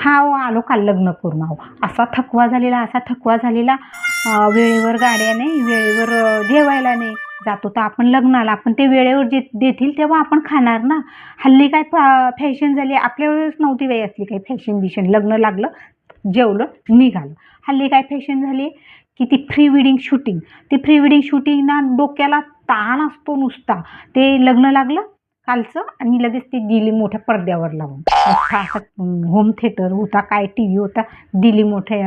हा हो आलो काल लग्न करून आहो असा थकवा झालेला असा थकवा झालेला वेळेवर गाड्या नाही वेळेवर जेवायला नाही. जातो तर आपण लग्नाला आपण ते वेळेवर जे देतील तेव्हा आपण खाणार ना. हल्ली काय फॅशन झाली आपल्या वेळेस नव्हती वेळ असली काही फॅशन बिशन. लग्न लागलं जेवलं निघालं. हल्ली काय फॅशन झाली की ती प्री वेडिंग शूटिंग. ती प्री वेडिंग शूटिंग ना डोक्याला ताण असतो नुसता. ते लग्न लागलं कालचं आणि लगेच ते दिली मोठ्या पडद्यावर लावून. मोठा असा होम थिएटर होता काय टी व्ही होता दिली मोठ्या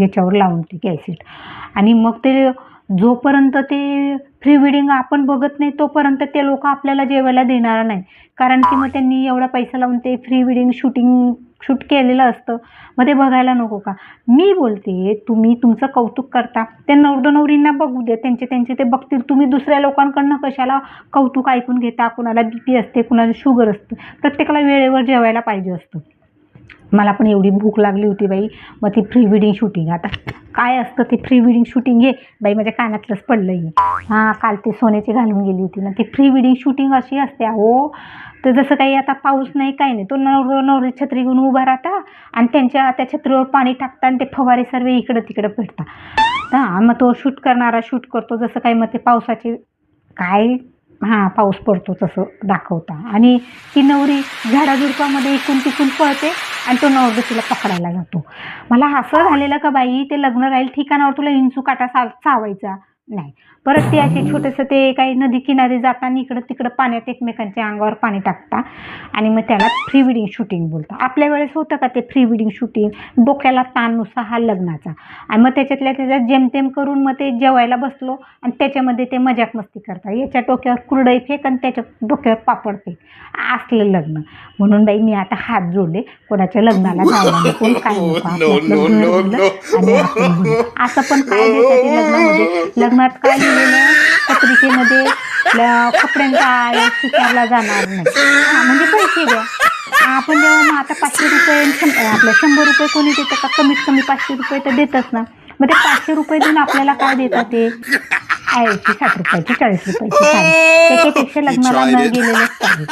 याच्यावर लावून ती कॅसेट आणि मग ते जोपर्यंत ते प्री वेडिंग आपण बघत नाही तोपर्यंत ते लोक आपल्याला जेवायला देणार नाही. कारण की मग त्यांनी एवढा पैसा लावून ते प्री वेडिंग शूटिंग शूट केलेलं असतं. मग ते बघायला नको का? मी बोलते तुम्ही तुमचं कौतुक करता. ते नवरदनवरींना बघू दे त्यांचे त्यांचे ते बघतील. तुम्ही दुसऱ्या लोकांकडनं कशाला कौतुक ऐकून घेता? कुणाला बी पी असते कुणाला शुगर असतं. प्रत्येकाला वेळेवर जेवायला पाहिजे असतं. मला पण एवढी भूक लागली होती बाई. मग ती प्री वेडिंग शूटिंग आता काय असतं ते प्री वेडिंग शूटिंग हे? बाई माझ्या कानातलंच पडलं आहे हां काल ते सोन्याची घालून गेली होती ना. ती प्री वेडिंग शूटिंग अशी असते हो तर जसं काही आता पाऊस नाही काही नाही. तो नवर नवरी छत्री घेऊन उभा राहता आणि त्यांच्या त्या छत्रीवर पाणी टाकता आणि ते फवारे सर्व इकडं तिकडं फिरता हां मग तो शूट करणारा शूट करतो. जसं काही मग ते पावसाचे काय? हां पाऊस पडतो तसं दाखवता. आणि ती नवरी झाडाझुडपामध्ये इकून तिकून पळते. आणि तो नवरदेव तिला पकडायला जातो. मला असं झालेलं का बाई? ते लग्न राहील ठिकाणावर तुला इंचू काटा सा चावायचा नाही. परत ते असे छोटंसं ते काही नदी किनारी जाताना इकडं तिकडं पाण्यात एकमेकांच्या अंगावर पाणी टाकता आणि मग त्याला प्री वेडिंग शूटिंग बोलता आपल्या वेळेस होतं का ते प्री वेडिंग शूटिंग डोक्याला ताण नुसता हा लग्नाचा. आणि मग त्याच्यातल्या त्याच्यात जेमतेम करून मग ते जेवायला बसलो आणि त्याच्यामध्ये ते मजाक मस्ती करता. याच्या डोक्यावर कुरडई फेक आणि त्याच्या डोक्यावर पापड फेक. असलं लग्न. म्हणून बाई मी आता हात जोडले. कोणाच्या लग्नाला जायला नको काय. असं पण काय लग्नामध्ये? लग्नात काय लिहिलेलं पत्रिकेमध्ये कपड्यांचा स्वीकारला जाणार नाही. म्हणजे पैसे द्या आपण जेव्हा मग आता पाचशे रुपये आपलं शंभर रुपये कोणी देतं का? कमीत कमी पाचशे रुपये तर देतच ना. मग ते पाचशे रुपये देऊन आपल्याला काय देतात ते? ऐंशी साठ रुपयाची चाळीस रुपयाची साडी. त्याच्यापेक्षा लग्नाला न गेलेलंच चालेल